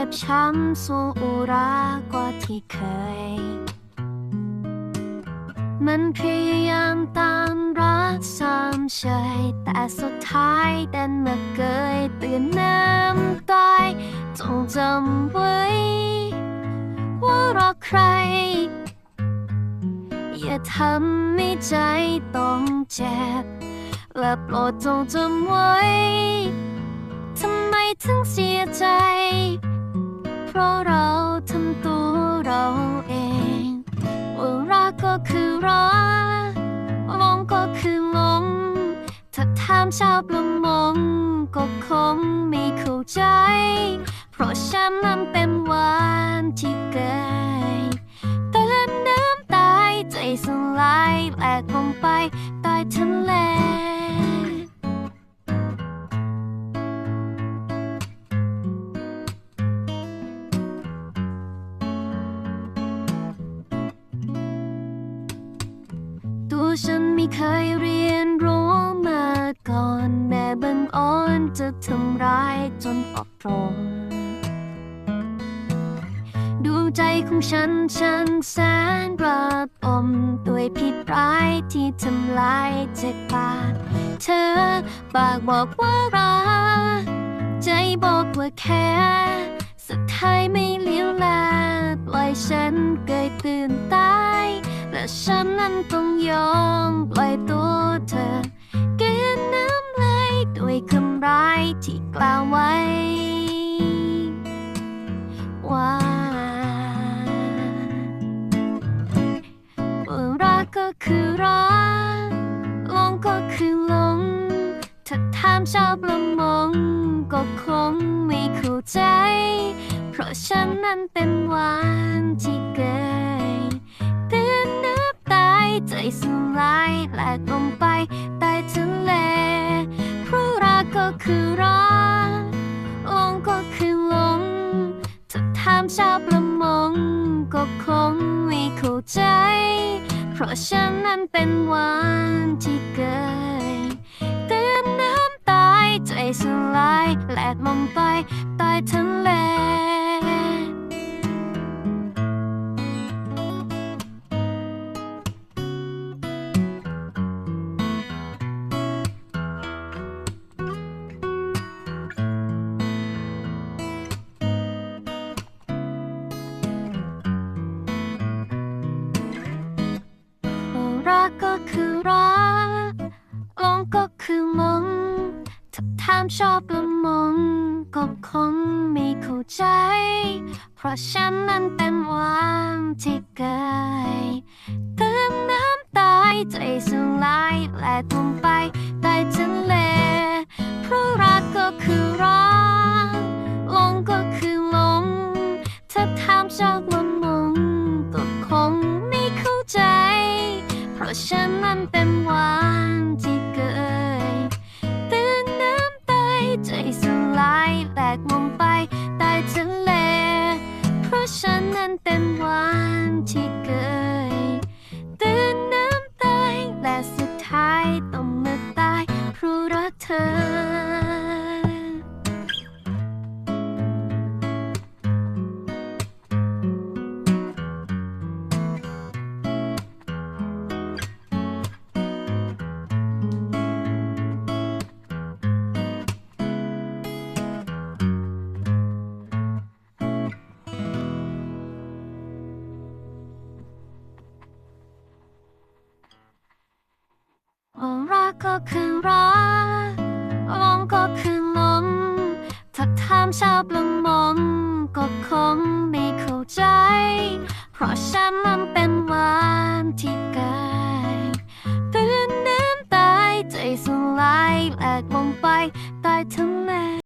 จ็บช้ำสู้อุรากว่าที่เคย มันพยายามตามรักซ้ำเฉยแต่สุดท้ายดันมาเกยตื่นน้ำตายจงจำไว้ ว่ารักใคร อย่าทำให้ใจต้องเจ็บ และโปรดจงจำไว้ ทำไมถึงเสียใจ ราะเราทำตัวเราเองว่ารักก็คือรักหลงก็คือหลงถ้าถามชาวประมงก็คงไม่เข้าใจ เพราะฉันนั้นเป็นวันที่เกยเตือนน้ำตายใจสลายแหลกลงไป ฉันไม่เคยเรียนรู้มาก่อน แม่บังอ่อนจะทำร้ายจนอบรมดวงใจของฉันช่างแสนระบมด้วยพิษร้ายที่ทำลายใจปากเธอปากบอกว่ารักใจบอกว่าแค่สุดท้ายไม่เลี้ยวแลปล่อยฉันเกยตื่นตา ฉันนั้นต้องยอมปล่อยตัวเธอเกินน้ำลายด้วยคำร้ายที่กล่าวไว้ ว่าว่ารักก็คือรักลงก็คือลงถ้าถามชาวประมงก็คงไม่เข้าใจ เพราะฉันนั้นเป็นวันที่เกย ใจสลายแหลกลงไปใต้ทะเลเพราะรักก็คือรักลงก็คือลงถ้าถามชาวประมงก็คงไม่เข้าใจ เพราะฉันนั้นเป็นวันที่เกยเตือนน้ำตายใจสลายแหลกลงไปใต้ทะเล คือหลงถ้าถามชอบละมงก็คงไม่เข้าใจ เพราะฉันนั้นเป็นวันที่เกยเติมน้ำตายใจสลายแหลกลงไปใต้ทะเลเพราะรักก็คือรักลงก็คือลงถ้าถามชอบละมงก็คงไม่เข้าใจ เพราะฉันนั้นเป็นวัน ก็คือรักหลงก็คือมองถ้าถามชาวประมงก็คงไม่เข้าใจ เพราะฉันนั้นเป็นวันที่